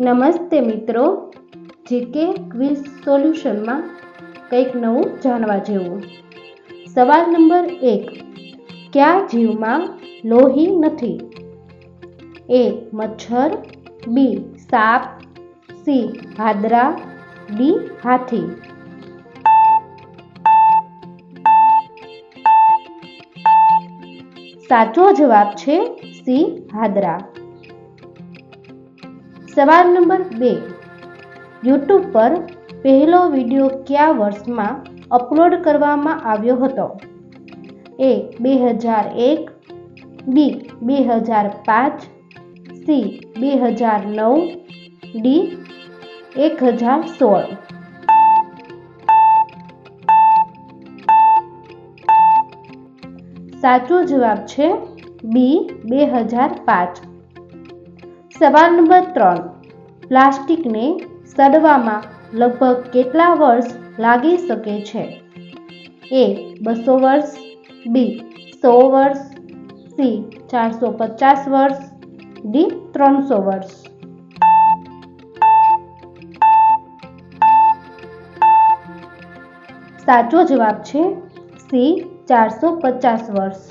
નમસ્તે મિત્રો. GK quiz સોલ્યુશનમાં કંઈક નવું જાણવા જેવું. સવાલ નંબર એક. કયા જીવમાં લોહી નથી? એ. મચ્છર. બી. સાપ. સી. હાદરા ડી. હાથી. સાચો જવાબ છે સી. હાદરા સવાલ નંબર બે. યુટ્યુબ પર પહેલો વિડિયો કયા વર્ષમાં અપલોડ કરવામાં આવ્યો હતો? એ બે હજાર એક, બી બે હજાર પાંચ, સી બે હજાર નવ, ડી એક હજાર સોળ. સાચો જવાબ છે બી બે હજાર પાંચ. સવાલ નંબર ત્રણ. પ્લાસ્ટિકને સડવામાં લગભગ કેટલા વર્ષ લાગી શકે છે? એ બસો વર્ષ, બી સો વર્ષ, સી ચારસો પચાસ વર્ષ, ડી ત્રણસો વર્ષ. સાચો જવાબ છે સી ચારસો પચાસ વર્ષ.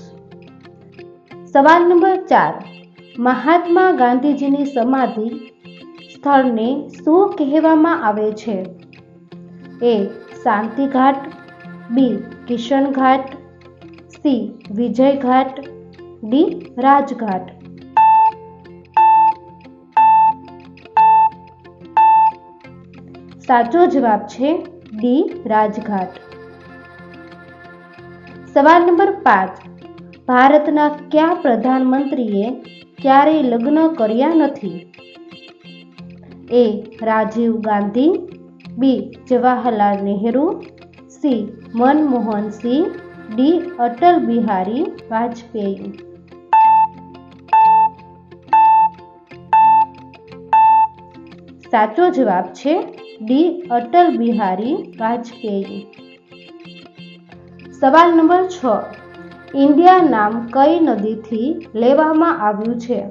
સવાલ નંબર ચાર. મહાત્મા ગાંધીજીની સમાધિ સ્થળને શું કહેવામાં આવે છે? A. Shantighat, B. Kishanghat, C. Vijay Ghat D. Rajghat. સાચો જવાબ છે ડી. રાજઘાટ. સવાલ નંબર પાંચ. ભારતના કયા પ્રધાનમંત્રીએ ક્યારેય લગ્ન કર્યા નથી. A Rajiv Gandhi, B Jawaharlal Nehru, C Manmohan Singh, D Atal Bihari Vajpayee. સાચો જવાબ છે ડી અટલ બિહારી વાજપેયી. સવાલ નંબર છ. ઇન્ડિયા નામ કઈ નદીથી લેવામાં આવ્યું છે?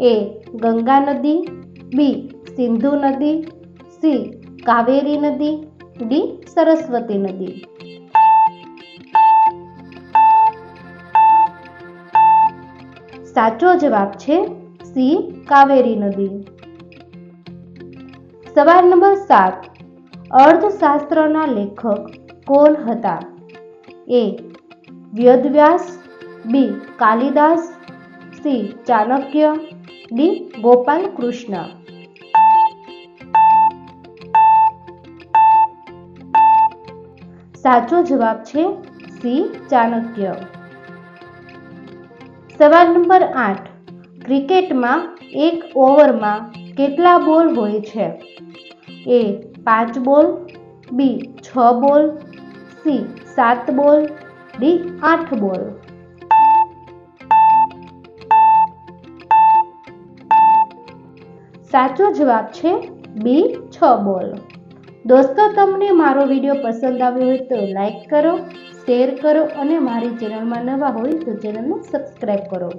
એ, ગંગા નદી, બી, સિંધુ નદી, સી, કાવેરી નદી, ડી, સરસ્વતી નદી. સાચો જવાબ છે સી, કાવેરી નદી. સવાલ નંબર સાત. અર્થશાસ્ત્રના લેખક કોણ હતા? A Vedvyas B. Kalidas, C. Chanakya, D. Gopal Krishna. સાચો જવાબ છે સી. ચાણક્ય. સવાલ નંબર આઠ. ક્રિકેટમાં એક ઓવરમાં કેટલા બોલ હોય છે? એ. પાંચ બોલ, બી. છ બોલ, સી. સાત બોલ ડી આઠ બોલ સાચો જવાબ છે બી છ બોલ દોસ્તો તમને મારો વીડિયો પસંદ આવ્યો હોય તો લાઈક કરો, શેર કરો અને મારી ચેનલમાં નવા હોય તો ચેનલને સબસ્ક્રાઈબ કરો.